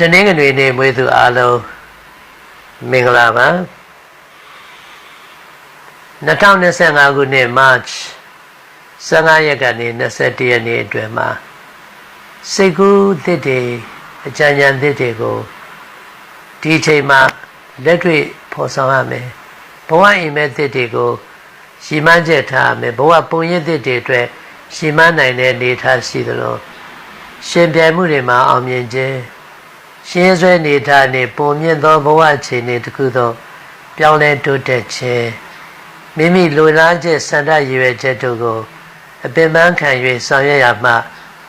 တနင်္ဂနွေနေ့မွေးသူအားလုံးမင်္ဂလာပါ2025ခုနှစ် March 15ရက်ကနေ21ရက်နေ့အတွင်းမှာစိတ်ကူးသစ်တွေအကြံဉာဏ်သစ်တွေကိုဒီချိန်မှာလက်တွေ့ဖော်ဆောင်ရမယ်ဘဝအိမ်မက်သစ်တွေကိုရှီမန်းချက်ထားရမယ်ဘဝပုံရိပ်သစ်တွေအတွက်ရှီမန်းနိုင်တဲ့နေထားရှိသလိုရှင်ပြိုင်မှုတွေမှာအောင်မြင်ခြင်း ရှင်းဆွဲနေထားနေပုံမြင့်သောဘဝအခြေအနေတစ်ခုသော ပြောင်းလဲတိုးတက်ခြင်းမိမိလိုလားချက်စန္ဒရည်ရွယ်ချက်တို့ကို အပင်ပန်းခံ၍ဆောင်ရွက်ရမှ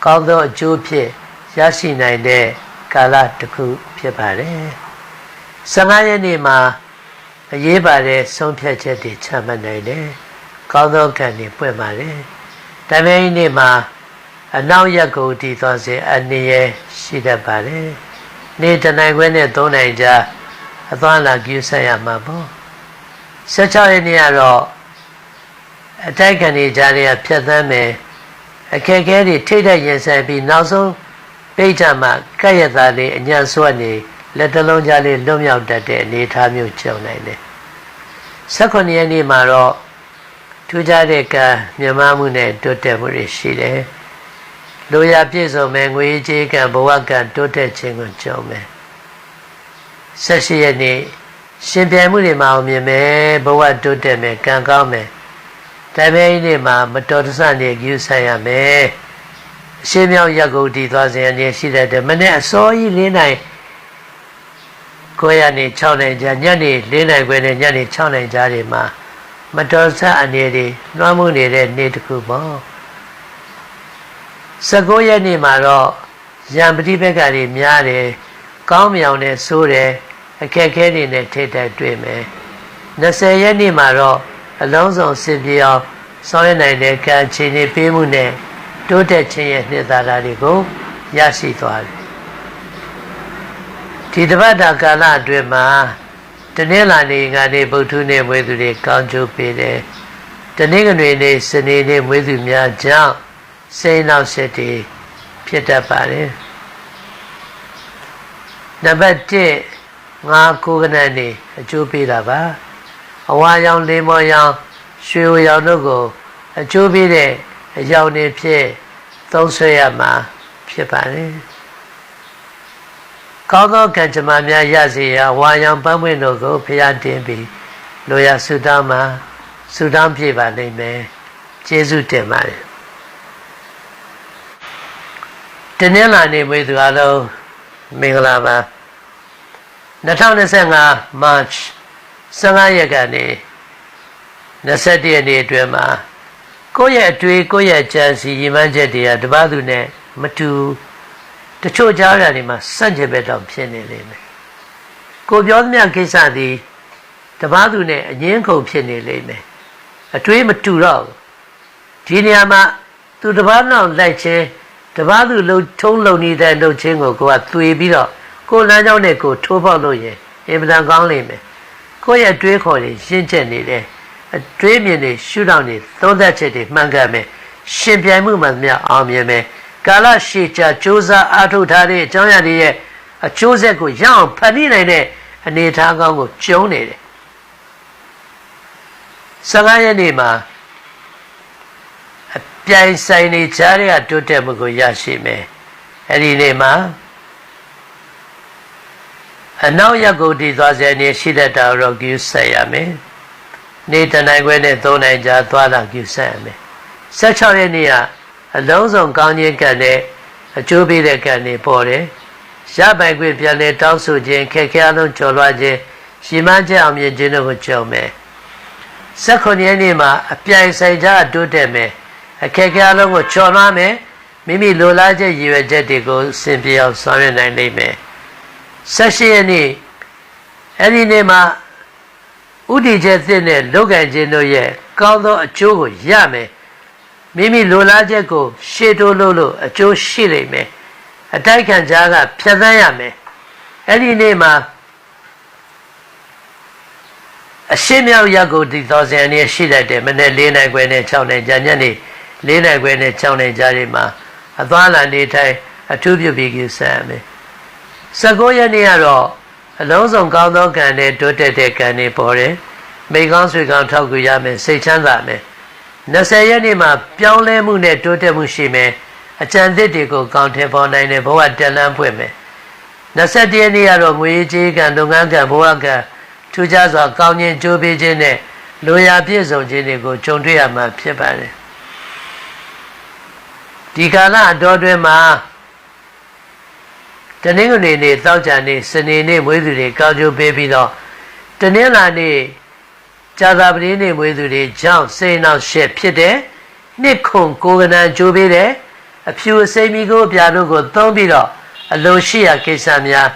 ကောင်းသောအကျိုးဖြစ်ရရှိနိုင်တဲ့ကာလတစ်ခုဖြစ်ပါတယ်။15ရက်နေ့မှာအရေးပါတဲ့ဆုံးဖြတ်ချက်တွေချမှတ်နိုင်တယ်။ကောင်းသောကံတွေပွင့်ပါတယ်။ဒါပေမဲ့ဒီနေ့မှာအနောက်ရက်ကိုတည်သွားစေအနေရရှိတတ်ပါတယ်။ နေ့တနိုင်ခွဲနဲ့3နိုင်ကြာအသွားလာကျူးဆက်ရမှာပေါ့။16ရက်နေ့ကတော့အတိုက်ခံနေကြတဲ့ဖြတ်သန်းမယ်အခက်အခဲတွေထိတ်တဲ့ရင်ဆိုင်ပြီးနောက်ဆုံးပိဋကမှာကဲ့ရဲ့သားလေးအညံ့ဆွတ်နေလက်တလုံးကြားလေးလွတ်မြောက်တတ်တဲ့အနေအထားမျိုးကြုံနိုင်တယ်။16ရက်နေ့မှာတော့ထူးခြားတဲ့ကံမြမမှုနဲ့တိုးတက်မှုတွေရှိတယ်။ လိုရာပြည့်စုံမဲ့ငွေကြေးကံဘဝကံတိုးတက်ခြင်းကိုကြုံမယ်။18ရက်နေ့ရှင်ပြိုင်မှုတွေမှာအောင်မြင်မယ်ဘဝတိုးတက်မယ်ကံကောင်းမယ်။ဒါပေမဲ့ဒီနေ့မှာမတော်တဆနေယူဆိုင်ရမယ်။အရှင်းမြောက်ရက်ကုန်တည်သွားစဉ်အနေရှိတဲ့မနေ့အစောကြီး၄နိုင်9ရက်နေ6နိုင်ကြာညနေ4နိုင်ခွဲနဲ့ညနေ6နိုင်ကြာတွေမှာမတော်ဆအနေတွေနှွမ်းမှုနေတဲ့နေ့တစ်ခုပေါ့ 19ရက်နေ့မှာတော့ရံပတိဘက်ကတွေများတယ်ကောင်းမြောင်နဲ့ဆိုးတယ်အခက်ခဲတွေနဲ့ထိတိုက်တွေ့မယ်20ရက်နေ့မှာတော့အလုံးစုံစင်ပြေအောင်ဆောင်ရွက်နိုင်တဲ့ကံခြေနေပေးမှုနဲ့တိုးတက်ခြင်းရဲ့နှစ်သာရတွေကိုရရှိသွားတယ်ဒီတပတ်တာကာလအတွင်းမှာတနင်္လာနေ့ကနေဗုဒ္ဓနေ့မွေးသူတွေကောင်းကျိုးပေးတယ်တနင်္ဂနွေနေ့စနေနေ့မွေးသူများကြောင့် စိတ်နောက်ဆက်တွေဖြစ်တတ်ပါတယ်နံပါတ်1ငါကိုကနန်နေအကျိုးပေးတာပါအဝါရောင်လေးမော်ရောင်ရွှေဝရောင်တို့ကိုအကျိုးပေးတဲ့အကြောင်းတွေဖြစ်သုံးဆွဲရမှာဖြစ်ပါတယ်ကောင်းသောကံကြမ္မာများရစေရဝါရောင်ပန်းပွင့်တို့ကိုဖျားတင်ပြီးလိုရာဆုတောင်းမှာဆုတောင်းပြပါလိမ့်မယ်ကျေးဇူးတင်ပါတယ် တနင်္လာနေ့မွေးသူအလုံးမင်္ဂလာပါ2025 March 15ရက်ကနေ21ရက်နေ့အတွင်းမှာကိုယ့်ရဲ့အတွေ့ကိုယ့်ရဲ့ကြံစီရည်မှန်းချက်တွေကတပတ်သူနဲ့မတူတချို့ကြားရတယ်မှာစန့်ကျင်ဘက်တော့ဖြစ်နေလိမ့်မယ်ကိုပြောသမျှကိစ္စသည်တပတ်သူနဲ့အငင်းခုန်ဖြစ်နေလိမ့်မယ်အတွေ့မတူတော့ဒီနေရာမှာသူတပတ်နောက်လိုက်ခြင်း တပတ်သူလှုပ်ထုံးလုံနေတဲ့လှုပ်ခြင်းကိုကိုကသွေပြီးတော့ကိုလမ်းကြောင်းနဲ့ကိုထိုးပေါက်လို့ရင်အင်မတန်ကောင်းလိမ့်မယ်ကိုယ့်ရဲ့တွေးခေါ်တွေရှင်းချက်နေတယ်အတွေးမြင်တွေရှုထောင့်တွေသုံးသက်ချက်တွေမှန်ကန်မယ်ရှင်ပြိုင်မှုမှန်များအောင်မြင်မယ်ကာလရှည်ကြာစ조사အားထုတ်ထားတဲ့အကြောင်းအရာတွေရဲ့အကျိုးဆက်ကိုရအောင်ဖန်တီးနိုင်တဲ့အနေအထားကောင်းကိုကျုံနေတယ်15ရက်နေ့မှာအ ပြိုင်ဆိုင်နေကြတဲ့ကတိုးတက်မှုကိုရရှိမယ်အဲ့ဒီနေ့မှာအနောက်ရက်ကိုတည်သွားစေနေရှိတဲ့တာရောကျူးဆက်ရမယ်နေတနိုင်ခွဲနဲ့၃နိုင်ကြာသွားလာကျူးဆက်ရမယ်16ရက်နေ့ကအလုံးစုံကောင်းခြင်းကံနဲ့အကျိုးပေးတဲ့ကံတွေပေါ်တယ်ရပိုင်ခွင့်ပြန်လဲတောင်းဆိုခြင်းခက်ခဲအလုံးကျော်လွှားခြင်းရှင်းမချက်အောင်မြင်ခြင်းတို့ကိုကြုံမယ်16ရက်နေ့မှာအပြိုင်ဆိုင်ကြတိုးတက်မယ် အခက်ခဲအလုံးကိုကျော်လွှားမယ်မိမိလိုလားချက်ရည်ရွယ်ချက်တွေကိုစင်ပြေအောင်ဆောင်ရွက်နိုင်လိမ့်မယ်16ရက်နေ့အဲ့ဒီနေ့မှာဥတီချက်သစ်နဲ့လောက်ကံခြင်းတို့ရဲ့ကောင်းသောအကျိုးကိုရမယ်မိမိလိုလားချက်ကို ရှေ့တိုးလို့လို့အကျိုးရှိလိမ့်မယ်အတိုက်ခံကြားကဖြတ်သန်းရမယ်အဲ့ဒီနေ့မှာအရှင်းမြောက်ရက်ကိုဒီသောဇန်နဲ့ရှိတတ်တယ်မနေ့၄နိုင်ခွဲနဲ့6နိုင်ကြာညနေ ၄နိုင်ခွဲနဲ့6နိုင်ကြာတွေမှာအသွားလာနေထိုင်အထူးပြုပြီးကိစ္စရမယ်19ရက်နေ့ကတော့အလုံးစုံကောင်းသောကံနဲ့တိုးတက်တဲ့ကံတွေပေါ်တယ်မိကောင်းဆွေကောင်းထောက်ကူရမယ်စိတ်ချမ်းသာမယ်20ရက်နေ့မှာပြောင်းလဲမှုနဲ့တိုးတက်မှုရှိမယ်အကြံသစ်တွေကိုကောင်းထည်ပေါ်နိုင်တဲ့ဘဝတက်လန်းဖွင့်မယ်21ရက်နေ့ကတော့ငွေကြေးကံလုပ်ငန်းကံဘဝကံထူးခြားစွာကောင်းခြင်းကြိုးပေးခြင်းနဲ့လိုရာပြည့်စုံခြင်းတွေကိုကြုံတွေ့ရမှာဖြစ်ပါတယ် ဒီကာလအတော်တွင်မှာတနင်္ဂနွေနေ့သောကြာနေ့စနေနေ့မွေးသူတွေကောင်းကျိုးပေးပြီးတော့တနင်္လာနေ့ဇာတာပတိနေ့မွေးသူတွေကြောင့်စိတ်နောက်ရှက်ဖြစ်တယ်နှစ်ခုကိုကနန်ကြိုးပေးတယ်အဖြူအစိမ်းမီကိုပြာတို့ကိုသုံးပြီးတော့အလိုရှိရာကိစ္စများ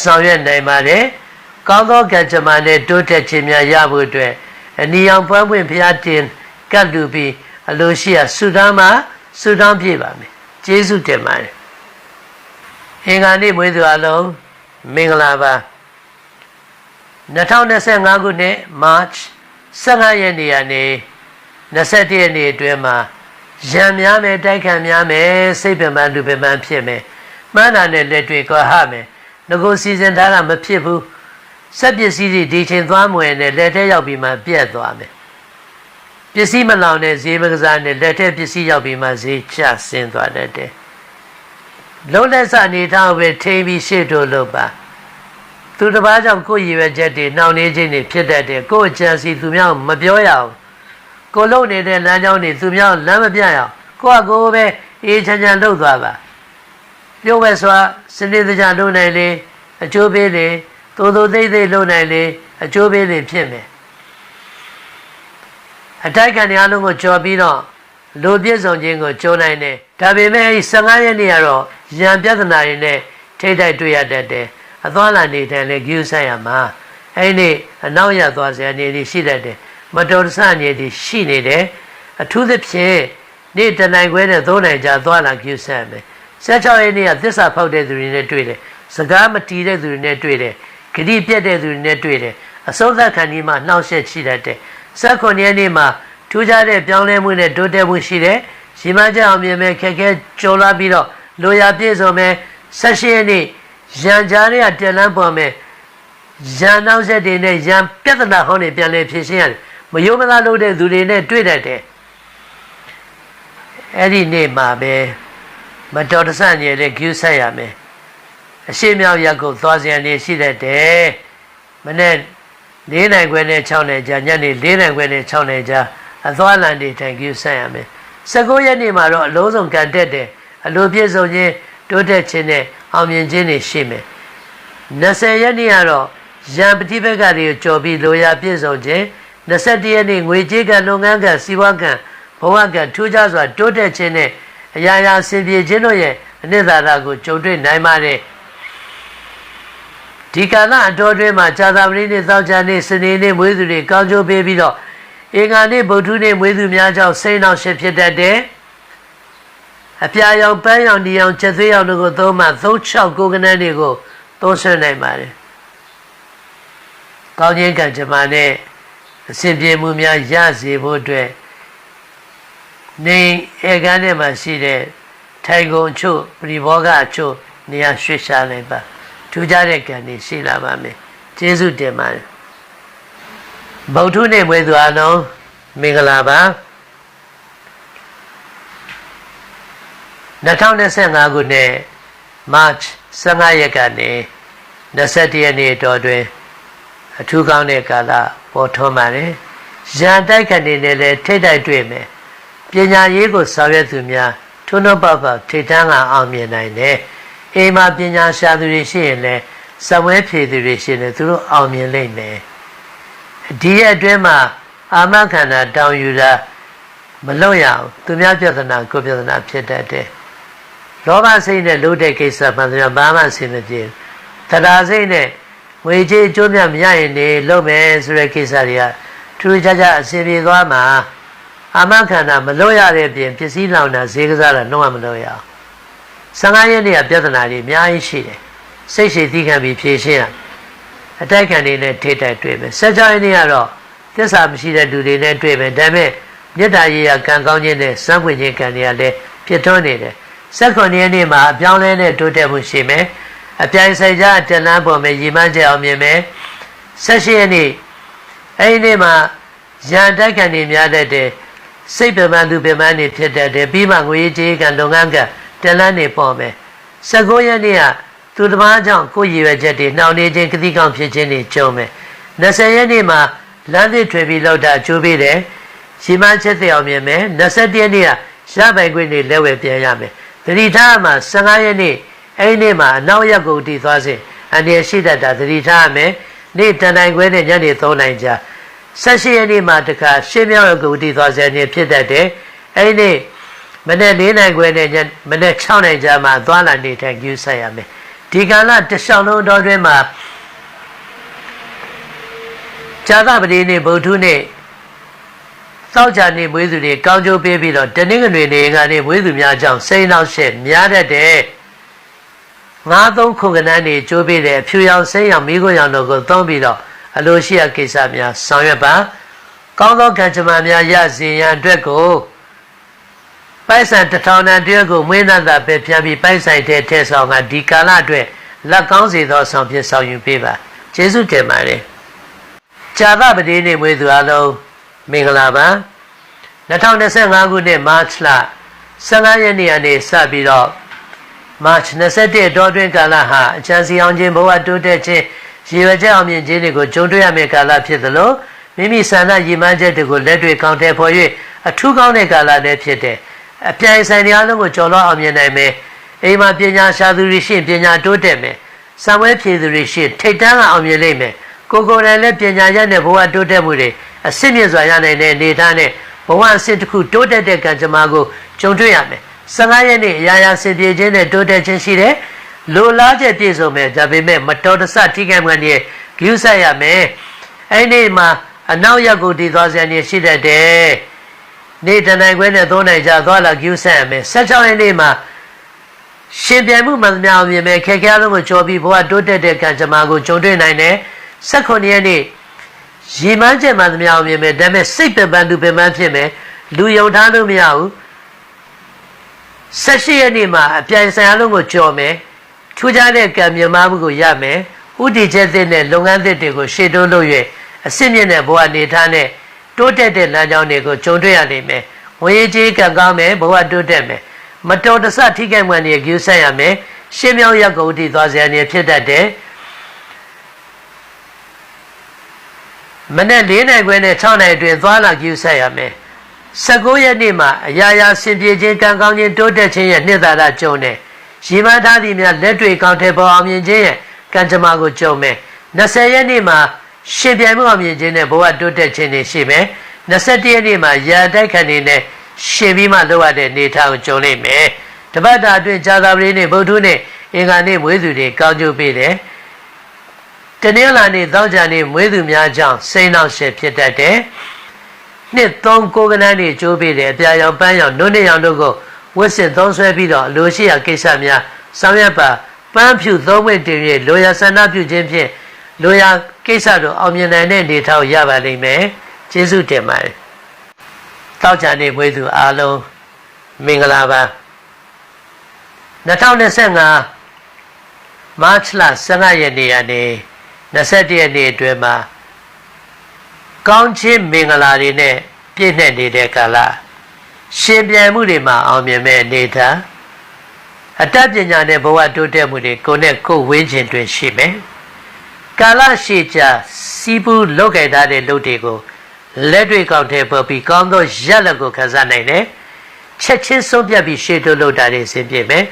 ဆောင်ရွက်နိုင်ပါတယ်ကောင်းသောကံကြမ္မာနဲ့တိုးတက်ခြင်းများရဖို့အတွက်အနီအောင်ပွားပွင့်ဘုရားတင်ကတ်လူပြီးအလိုရှိရာဆုတောင်းမှာ ဆုတောင်းပြပါမယ်ကျေးဇူးတင်ပါတယ်အင်္ဂါနေ့မွေးသူအလုံးမင်္ဂလာပါ2025ခုနှစ် March 15ရက်နေ့ကနေ21ရက်နေ့အတွင်းမှာရံများမယ်တိုက်ခံများမယ်စိတ်ပင်ပန်းလူပင်ပန်းဖြစ်မယ်မှန်းတာနဲ့လက်တွေ့ကွာဟမယ်ငကိုစီစဉ်ထားတာမဖြစ်ဘူးစက်ပစ္စည်းတွေဒီချိန်သွားမွေနဲ့လက်ထဲရောက်ပြီးမှပြက်သွားမယ် ပစ္စည်းမလောင်တဲ့ဈေးမကစားနဲ့လက်ထဲပစ္စည်းရောက်ပြီးမှဈေးကျဆင်းသွားတတ်တယ်လုံးလက်စအနေထားပဲထိပြီးရှေ့တို့လို့ပါသူတစ်ပါးကြောင့်ကိုယ်ရည်ရွယ်ချက်တွေနှောင့်နှေးခြင်းတွေဖြစ်တတ်တယ်ကိုယ်အကြံစီသူများမပြောရအောင်ကိုလုံနေတဲ့လမ်းကြောင်းတွေသူများလမ်းမပြရအောင်ကိုကကိုပဲအေးချမ်းချမ်းလှုပ်သွားပါပြုံးပဲစွာစနစ်တကျလုပ်နိုင်လေအကျိုးပေးလေသို့သို့သိသိလုပ်နိုင်လေအကျိုးပေးလေဖြစ်မယ် အတိုက်ခံတွေအလုံးကိုကြော်ပြီးတော့လူပြည့်စုံခြင်းကိုကြိုးနိုင်တယ်ဒါပေမဲ့အဲဒီ15ရက်နေ့ကတော့ရံပြဿနာတွေနဲ့ထိတ်တိုက်တွေ့ရတတ်တယ်အသွားလာနေတယ်လေဂယူဆိုင်ရမှာအဲ့ဒီအနောက်ရသွားစရာနေတွေရှိတတ်တယ်မတော်တဆနေတွေရှိနေတယ်အထူးသဖြင့်နေ့တနိုင်ခွဲနဲ့သုံးနိုင်ကြသွားလာဂယူဆိုင်မယ်16ရက်နေ့ကသစ္စာဖောက်တဲ့သူတွေနဲ့တွေ့တယ်စကားမတီးတဲ့သူတွေနဲ့တွေ့တယ်ဂတိပြတ်တဲ့သူတွေနဲ့တွေ့တယ်အဆုံးသတ်ခံဒီမှာနှောက်ယှက်ရှိတတ်တယ် 16ရက်နေ့မှာထူးခြားတဲ့ပြောင်းလဲမှုနဲ့တိုးတက်မှုရှိတယ်ရီမကြအောင်မြင်မဲ့ခက်ခဲကြုံလာပြီးတော့လိုရာပြည့်စုံမဲ့16ရက်နေ့ရန်ကြားတွေကတက်လန်းပေါ်မဲ့ရန်နောက်ဆက်တွေနဲ့ရန်ပြဿနာဟောင်းတွေပြန်လဲဖြေရှင်းရတယ်မယုံမသားလုပ်တဲ့သူတွေနဲ့တွေ့တတ်တယ်အဲ့ဒီနေ့မှာပဲမတော်တဆညရဲ့ဂယူဆက်ရမယ်အရှိမြောက်ရက်ကိုသွားစရာနေရှိတတ်တယ်မနေ့ ၄နိုင်ခွဲနဲ့6နိုင်ကြာညနေ၄နိုင်ခွဲနဲ့6နိုင်ကြာအသွားလန်တွေတိုင်ဂယူဆက်ရမယ်19ရက်နေ့မှာတော့အလုံးစုံကန်တက်တယ်အလိုပြည့်စုံခြင်းတိုးတက်ခြင်းနဲ့အောင်မြင်ခြင်းတွေရှိမယ်20ရက်နေ့ကတော့ရံပฏิဘက်ကတွေကိုကြော်ပြီးလိုရာပြည့်စုံခြင်း21ရက်နေ့ငွေကြေးကလုပ်ငန်းကစီးပွားကဘဝကထူးခြားစွာတိုးတက်ခြင်းနဲ့အရာရာဆင်ပြေခြင်းတို့ရဲ့အနှစ်သာရကိုကြုံတွေ့နိုင်ပါတယ် ဒီကာလအတော်တွင်မှာဇာတာပတိနေ့သောကြာနေ့စနေနေ့မွေးသူတွေကောင်းကျိုးပေးပြီးတော့အင်္ဂါနေ့ဗုဒ္ဓနေ့မွေးသူများကြောင့်စိတ်နှောက်ရှက်ဖြစ်တတ်တယ်အပြာရောင်ပန်းရောင်ဒီရောင်ချက်သွေးရောင်တို့ကိုသုံးမှ36ကိုကနန်းတွေကိုသုံးဆွနိုင်ပါတယ်ကောင်းခြင်းကံကြမ္မာနဲ့အစဉ်ပြေမှုများရစေဖို့အတွက်နေဧကန်းထဲမှာရှိတဲ့ထိုင်ကုန်ချို့ပရိဘောဂအချို့နေရာရွှေ့ရှားလိုက်ပါ ထူးခြားတဲ့ကံတွေရှိလာပါမယ်ကျေးဇူးတင်ပါတယ်ဗုဒ္ဓနေ့မွေးသူအလုံးမင်္ဂလာပါ2025ခုနှစ် March 15ရက်ကနေ21ရက်နေ့တော်တွင်အထူးကောင်းတဲ့ကာလပေါ်ထွန်းပါတယ်။ရန်တိုက်ခဏနေနဲ့လည်းထိတ်တိုက်တွေ့မယ်။ပညာရေးကိုဆောင်ရွက်သူများထုံးတော့ပပထိတ်တန်းကအောင်မြင်နိုင်တယ်။ အိမ်မှာပညာရှာသူတွေရှိရင်လည်းစမွဲဖြေသူတွေရှိရင်သူတို့အောင်မြင်လိမ့်မယ်။ဒီရက်အတွင်းမှာအာမခန္ဓာတောင်ယူတာမလွတ်ရအောင်သူများပြဿနာကိုပြဿနာဖြစ်တတ်တယ်။လောဘစိတ်နဲ့လို့တဲ့ကိစ္စမှန်တယ်ဘာမှအဆင်မပြေတရားစိတ်နဲ့ငွေကြေးအကျိုးမြတ်မရရင်နေလုပ်မယ်ဆိုတဲ့ကိစ္စတွေကထူးခြားခြားအဆင်ပြေသွားမှာအာမခန္ဓာမလို့ရတဲ့ပြင်ပစ္စည်းလောင်တာဈေးကစားတာလုံးဝမလို့ရအောင် 15ရက်နေ့ကပြဿနာတွေအများကြီးရှိတယ်စိတ်ရှိသီးခံပြီးဖြေရှင်းရအတိုက်ခံတွေနဲ့ထိတိုက်တွေ့မယ်16ရက်နေ့ကတော့သစ္စာမရှိတဲ့လူတွေနဲ့တွေ့မယ်ဒါပေမဲ့မေတ္တာရေးရကံကောင်းခြင်းနဲ့စမ်းပွင့်ခြင်းကံတွေကလည်းဖြစ်ထွန်းနေတယ်၁၉ရက်နေ့မှာအပြောင်းလဲနဲ့တိုးတက်မှုရှိမယ်အပြိုင်ဆိုင်ကြတလန်းပေါ်မယ်ရည်မှန်းချက်အောင်မြင်မယ်16ရက်နေ့အဲ့ဒီနေ့မှာရန်တိုက်ခံနေများတဲ့တဲ့စိတ်ပမန်သူပမန်နေဖြစ်တတ်တယ်ပြီးမှငွေကြေးကလုပ်ငန်းက တလန်းနေပေါ်မယ်19ရက်နေ့ကသူတစ်ပါးကြောင့်ကိုယ်ရည်ရွယ်ချက်တွေနှောင့်နှေးခြင်းကတိကောင်ဖြစ်ခြင်းတွေကြုံမယ်20ရက်နေ့မှာလမ်းသစ်ထွေပြီးလောက်တာအကျိုးပေးတယ်ရှိမှချက်တဲ့အောင်မြင်မယ်21ရက်နေ့ကရပိုင်ခွင့်တွေလက်ဝဲပြန်ရမယ်တတိထားမှာ15ရက်နေ့အဲ့ဒီနေ့မှာအနောက်ရက်ကိုတည်သွားစဉ်အန္တရာယ်ရှိတတ်တာတတိထားမယ်နေ့တန်တိုင်ခွဲနဲ့ညနေ3နိုင်ကြာ18ရက်နေ့မှာတခါရှင်းမြောက်ရက်ကိုတည်သွားစဉ်နေ့ဖြစ်တတ်တယ်အဲ့ဒီနေ့ မနေ့၄နိုင်ခွဲနဲ့ညမနေ့6နိုင်ကြာမှာသွားလာနေထိုင်ကျူးဆက်ရမယ်ဒီကာလတစ်လျှောက်လုံးတော်တွင်မှာဇာသပတိနေ့ဗုဒ္ဓနေ့သောကြနေ့မွေးသူတွေကောင်းကျိုးပေးပြီးတော့တနင်္ဂနွေနေ့ကနေမွေးသူများကြောင့်စိတ်နှောက်ရှက်များတတ်တယ်ငါးသုံးခုကနန်းနေကျိုးပေးတယ်အဖြူရောင်စိမ့်ရောင်မိခိုးရောင်တို့ကိုသုံးပြီးတော့အလိုရှိရကိစ္စများဆောင်ရွက်ပါကောင်းသောကံကြမ္မာများရစေရန်အတွက်ကို ပိုက်ဆံတစ်ထောင်တန်တည်းကိုမွေးနှံသာပဲပြန်ပြီးပိုက်ဆိုင်တဲ့ထဲဆောင်ကဒီကာလအတွက်လက်ကောင်းစေသောဆောင်ဖြစ်ဆောင်ယူပေးပါကျေးဇူးတင်ပါတယ်ဇာသပတိနေ့မွေးသူအလုံးမင်္ဂလာပါ2025ခုနှစ်မတ်လ15ရက်နေ့ကနေစပြီးတော့မတ်21တောတွင်ကာလဟာအချမ်းစီအောင်ခြင်းဘဝတိုးတက်ခြင်းရည်ရွယ်ချက်အောင်မြင်ခြင်းတွေကိုကြုံတွေ့ရမယ့်ကာလဖြစ်သလိုမိမိဆန္ဒရည်မှန်းချက်တွေကိုလက်တွေ့ကောင်းတဲ့ဖော်၍အထူးကောင်းတဲ့ကာလလည်းဖြစ်တယ် အပြိုင်ဆိုင်တရားလုံးကိုကျော်လွှားအောင်မြင်နိုင်မယ်အိမ်မှာပညာရှာသူတွေရှိပညာတိုးတက်မယ်ဆံဝဲဖြည့်သူတွေရှိထိတ်တန်းကအောင်မြင်လိမ့်မယ်ကိုကိုယ်တိုင်လည်းပညာရတဲ့ဘဝတိုးတက်မှုတွေအစစ်မြင့်စွာရနိုင်တဲ့အနေအထားနဲ့ဘဝအစစ်တစ်ခုတိုးတက်တဲ့ကံကြမ္မာကိုကြုံတွေ့ရမယ်15ရက်နေ့အရာရာစင်ပြေခြင်းနဲ့တိုးတက်ခြင်းရှိတယ်လိုလားချက်ပြည့်စုံမယ်ဒါပေမဲ့မတော်တဆထိခိုက်မှန်ရဲ့ဂရုစိုက်ရမယ်အဲ့ဒီမှာအနောက်ရက်ကိုတည်သွားစရာနေရှိတတ်တယ် နေ့တနိုင်ခွဲနဲ့သုံးနိုင်ကြသွားလာဂရုစိုက်ရမယ်16ရက်နေ့မှာရှင်ပြန်မှုမှန်သမျှအောင်မြင်မယ်ခက်ခဲလုံးကိုကြော်ပြီးဘဝတိုးတက်တဲ့ကံကြမ္မာကိုကြုံတွေ့နိုင်တယ်18ရက်နေ့ရည်မှန်းချက်မှန်သမျှအောင်မြင်မယ်ဒါပေမဲ့စိတ်ပင်ပန်းသူပင်ပန်းဖြစ်မယ်လူယုံထားလို့မရဘူး18ရက်နေ့မှာအပြိုင်ဆိုင်အလုံးကိုကြော်မယ်ထူးခြားတဲ့ကံမြမမှုကိုရမယ်ဥတီချက်သစ်နဲ့လုပ်ငန်းသစ်တွေကိုရှေ့တိုးလို့၍အစစ်မြင့်တဲ့ဘဝနေထားနဲ့ တိုးတက်တဲ့လမ်းကြောင်းတွေကိုကြုံတွေ့ရနိုင်မယ်ဝေကြီးကံကောင်းမယ်ဘဝတိုးတက်မယ်မတော်တဆထိခိုက်မှန်တွေကျူးဆက်ရမယ်ရှင်းမြောင်းရက်ကုန်တည်သွားစရာနေဖြစ်တတ်တယ်မနေ့၄နိုင်ခွဲနဲ့6နိုင်အတွင်းသွားလာကျူးဆက်ရမယ်19ရက်နေ့မှာအရာရာဆင်ပြေခြင်းကံကောင်းခြင်းတိုးတက်ခြင်းရဲ့နှစ်သာရကြုံတယ်ရီမန်းသားသည်များလက်တွေကောင်းတဲ့ပေါ်အောင်မြင်ခြင်းရဲ့ကံကြမ္မာကိုကြုံမယ်20ရက်နေ့မှာ ရှင်ပြိုင်မှုအောင်မြင်ခြင်းနဲ့ဘဝတိုးတက်ခြင်းတွေရှိမယ်21ရက်နေ့မှာရာတိုက်ခံနေနဲ့ရှင်ပြီးမှလောက်ရတဲ့နေထားကိုကြုံလိမ့်မယ်တပတ်တာအတွင်းဇာတာပတိနဲ့ဗုဒ္ဓနဲ့အင်္ဂါနေ့မွေးသူတွေကောင်းကျိုးပေးတယ်တနင်္လာနေ့သောကြာနေ့မွေးသူများကြောင့်စိတ်နှောက်ရှက်ဖြစ်တတ်တယ်နှစ်သုံးကိုကနန်းတွေကျိုးပေးတယ်အပြာရောင်ပန်းရောင်နုနှစ်ရောင်တို့ကိုဝစ်စစ်သုံးဆွဲပြီးတော့အလိုရှိရာကိစ္စများဆောင်ရွက်ပါပန်းဖြူသုံးဝင့်တင်၍လိုရာဆန္ဒပြုခြင်းဖြင့် လိုရာကိစ္စတို့အောင်မြင်နိုင်တဲ့နေထောက်ရပါလိမ့်မယ်ကျေးဇူးတင်ပါတယ်တောက်ချာနေမွေးသူအားလုံးမင်္ဂလာပါ2025မတ်လ15ရက်နေ့ကနေ21ရက်နေ့အတွင်းမှာကောင်းခြင်းမင်္ဂလာတွေနဲ့ပြည့်နှက်နေတဲ့ကာလရှင်ပြန်မှုတွေမှာအောင်မြင်မဲ့အနေထားအတတ်ပညာနဲ့ဘဝတိုးတက်မှုတွေကိုယ်နဲ့ကိုယ်ဝင်းခြင်းတွင်ရှိမယ် ကာလရှိကြစီးပူးလောက်ခဲ့ထားတဲ့လုပ်တွေကိုလက်တွေကောက်တဲ့ပေါ်ပြီးကောင်းသောရက်လက်ကိုခံစားနိုင်တယ်ချက်ချင်းဆုံးပြတ်ပြီးရှေ့တိုးလို့တာတွေဆင်ပြေမယ်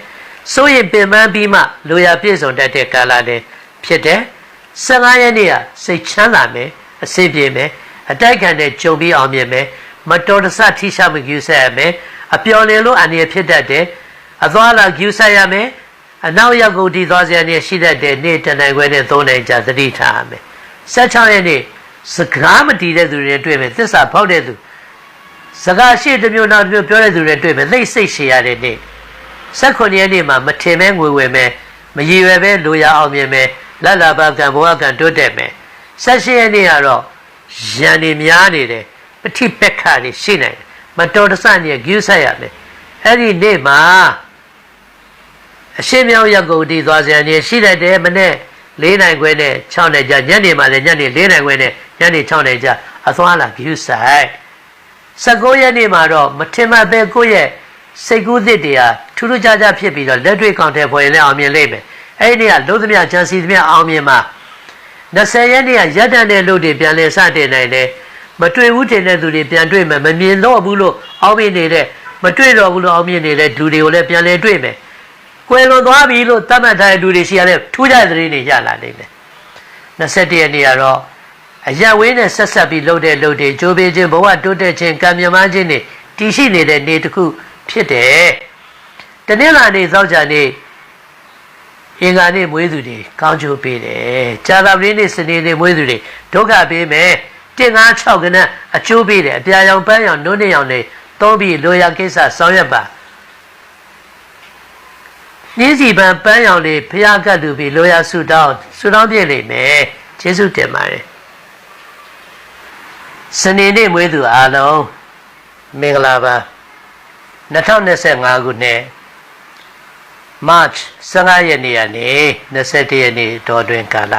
ဆိုရင်ပင်ပန်းပြီးမှလိုရာပြည့်စုံတတ်တဲ့ကာလလည်းဖြစ်တယ်15ရက်နေ့ကစိတ်ချမ်းသာမယ်အဆင်ပြေမယ်အတိုက်ခံတဲ့ကြုံပြီးအောင်မြင်မယ်မတော်တဆထိရှမှုယူဆက်ရမယ်အပျော်လင်လို့အန္တရာယ်ဖြစ်တတ်တယ်အသွားလာယူဆက်ရမယ် အနောက်ရောက်ကိုဒီသွားစရာနေရှိတတ်တဲ့နေ့တနိုင်ခွဲနဲ့သုံးနိုင်ကြသတိထားရမယ်16ရက်နေ့စကားမတီးတဲ့သူတွေတွေ့မယ်သစ္စာဖောက်တဲ့သူစကားရှိတစ်မျိုးနောက်တစ်မျိုးပြောတဲ့သူတွေတွေ့မယ်သိစိတ်ရှည်ရတဲ့နေ့16ရက်နေ့မှာမထင်မဲငွေဝယ်မဲမရည်ရွယ်ပဲလိုရအောင်မြင်မဲလတ်လာပါကံဘဝကံတိုးတက်မယ်16ရက်နေ့ကတော့ရန်နေများနေတယ်ပဋိပက္ခတွေရှိနိုင်တယ်မတော်တဆနဲ့ဂရုစိုက်ရမယ်အဲ့ဒီနေ့မှာ အရှင်းမြောက်ရက်ကုန်တည်သွားစရာနေရှိတတ်တယ်မနဲ့၄နိုင်ခွဲနဲ့6နိုင်ကြညနေမှလည်းညနေ၄နိုင်ခွဲနဲ့ညနေ6နိုင်ကြအသွားလာ view site 19ရက်နေ့မှာတော့မထင်မှတ်ပဲကိုယ့်ရဲ့စိတ်ကူးသစ်တွေဟာထူးထူးခြားခြားဖြစ်ပြီးတော့လက်တွေ့ကောင်တဲ့ဖွယ်နဲ့အောင်မြင်လိမ့်မယ်အဲ့ဒီနေ့ကလုံးသမျှချမ်းစီသမျှအောင်မြင်မှာ20ရက်နေ့ကရက်တန်တဲ့လူတွေပြန်လဲစတင်နိုင်တယ်မတွေ့ဘူးတင်တဲ့သူတွေပြန်တွေ့မယ်မမြင်တော့ဘူးလို့အောင်းမြင်နေတဲ့မတွေ့တော့ဘူးလို့အောင်းမြင်နေတဲ့လူတွေကိုလည်းပြန်လဲတွေ့မယ် ကွယ်လွန်သွားပြီလို့သတ်မှတ်ထားတဲ့လူတွေရှိရတဲ့ထူးခြားတဲ့သတင်းတွေရလာနိုင်တယ်21ရက်နေ့ကတော့အရက်ဝင်းနဲ့ဆက်ဆက်ပြီးလှုပ်တဲ့လှုပ်တွေကြိုးပေးခြင်းဘဝတိုးတက်ခြင်းကံမြမခြင်းတွေတည်ရှိနေတဲ့နေ့တစ်ခုဖြစ်တယ်။တနင်္လာနေ့သောကြာနေ့အင်္ဂါနေ့မွေးသူတွေကောင်းချိုးပေးတယ်။ကြာသပတေးနေ့စနေနေ့မွေးသူတွေဒုက္ခပေးမယ်။တင်ငါ6ကနအချိုးပေးတယ်အပြာရောင်ပန်းရောင်နုံးနေရောင်တွေသုံးပြီးလိုရာကိစ္စဆောင်ရွက်ပါ။ နှင်းစီပန်းပန်းရောင်လေးဖျားကတ်လူပြီးလိုရာဆူတောင်းဆူတောင်းပြည့်လိမ့်မယ်။ကျေးဇူးတင်ပါတယ်။စနေနေ့မွေးသူအားလုံးမင်္ဂလာပါ2025ခုနှစ် March 15ရက်နေ့ကနေ21ရက်နေ့တော်တွင်ကာလ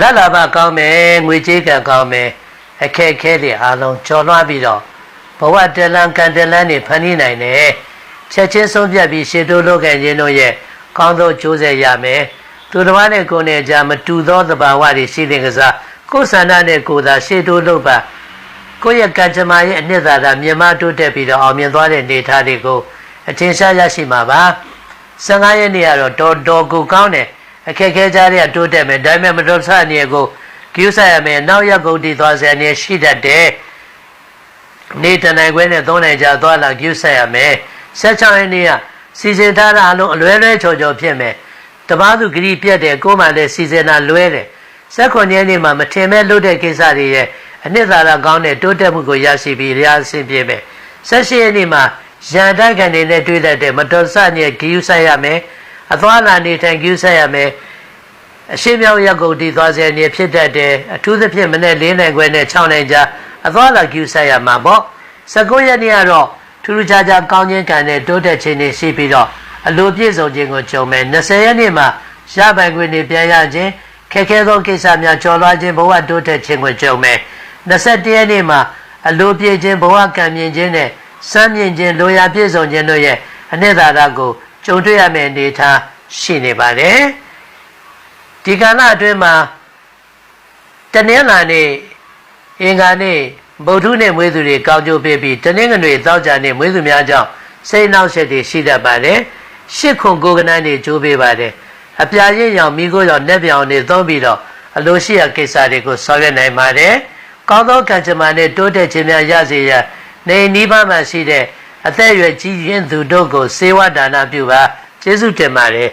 လတ်လာပါကောင်းမယ်ငွေကြေးကံကောင်းမယ်အခက်အခဲတွေအားလုံးကျော်လွှားပြီးတော့ဘဝတလန်ကံတလန်တွေဖန်တီးနိုင်တယ် ချက်ချင်းဆုံးဖြတ်ပြီးရှေ့တိုးလုပ်ခဲ့ခြင်းတို့ရဲ့ကောင်းသောကြိုးစားရမယ်သူတစ်ပါးနဲ့ကိုယ်နဲ့ကြားမတူသောသဘာဝတွေရှိတဲ့ကစားကိုယ်ဆန္ဒနဲ့ကိုယ်သာရှေ့တိုးလုပ်ပါကိုယ့်ရဲ့ကံကြမ္မာရဲ့အနှစ်သာရမြင်မတိုးတက်ပြီးတော့အောင်မြင်သွားတဲ့နေသားတွေကိုအထင်ရှားရရှိမှာပါ15ရက်နေ့ကတော့တော်တော်ကိုကောင်းတယ်အခက်ခဲကြတဲ့တိုးတက်မယ်ဒါပေမဲ့မတော်ဆအနေကိုကျူးဆိုင်ရမယ်နောက်ရက်ကုန်တည်သွားစရာနေရှိတတ်တယ်နေတနိုင်ခွဲနဲ့သုံးနိုင်ကြသွားလာကျူးဆိုင်ရမယ် 16ရက်နေ့ကစီစဉ်ထားတာအလုံးအလွဲလွဲချော်ချော်ဖြစ်မယ်တပားသူဂရီပြက်တယ်ကိုယ်မှလည်းစီစဉ်တာလွဲတယ်16ရက်နေ့မှာမထင်မဲ့လုပ်တဲ့ကိစ္စတွေရဲ့အနှစ်သာရကောင်းတဲ့တိုးတက်မှုကိုရရှိပြီးရအဆင်ပြေမယ်18ရက်နေ့မှာရန်တိုက်ခံနေတဲ့တွေ့တတ်တဲ့မတော်ဆညက်ဂီယူဆိုင်ရမယ်အသွားလာနေထိုင်ဂီယူဆိုင်ရမယ်အရှိမြောက်ရက်ကုန်တည်သွားစေနေဖြစ်တတ်တယ်အထူးသဖြင့်မနေ့၄နိုင်ခွဲနဲ့6နိုင်ကြာအသွားလာဂီယူဆိုင်ရမှာပေါ့19ရက်နေ့ကတော့ ထူးထူးခြားခြားကောင်းခြင်းကံနဲ့တိုးတက်ခြင်းတွေရှိပြီးတော့အလိုပြည့်စုံခြင်းကိုကြုံမယ်20ရက်နေ့မှာရပိုင်ခွင့်တွေပြန်ရခြင်းခက်ခဲသောကိစ္စများကျော်လွှားခြင်းဘဝတိုးတက်ခြင်းကိုကြုံမယ်21ရက်နေ့မှာအလိုပြည့်ခြင်းဘဝကံမြင်ခြင်းနဲ့စမ်းမြင်ခြင်းလိုရာပြည့်စုံခြင်းတို့ရဲ့အနှစ်သာရကိုကြုံတွေ့ရမယ့်အနေအထားရှိနေပါတယ်ဒီကာလအတွင်းမှာတနင်္လာနေ့အင်္ဂါနေ့ ဗုဒ္ဓနေ့မွေးသူတွေကောင်းကျိုးပေးပြီးတနင်္ဂနွေသောကြာနေ့မွေးသူများကြောင့်စိတ်နှောက်ယှက်တွေရှိတတ်ပါတယ်ရှစ်ခွန်ကိုကနန်းတွေကျိုးပေးပါတယ်အပြာရင့်ရောင်မိခိုးရောင်နှက်ပြောင်တွေသုံးပြီးတော့အလိုရှိရာကိစ္စတွေကိုဆောင်ရွက်နိုင်ပါတယ်ကောင်းသောကံကြမ္မာနဲ့တိုးတက်ခြင်းများရစေရန်နေနိဗ္ဗာန်မှာရှိတဲ့အသက်အရွယ်ကြီးရင်သူတို့ကိုစေဝဒါနပြုပါကျေးဇူးတင်ပါတယ်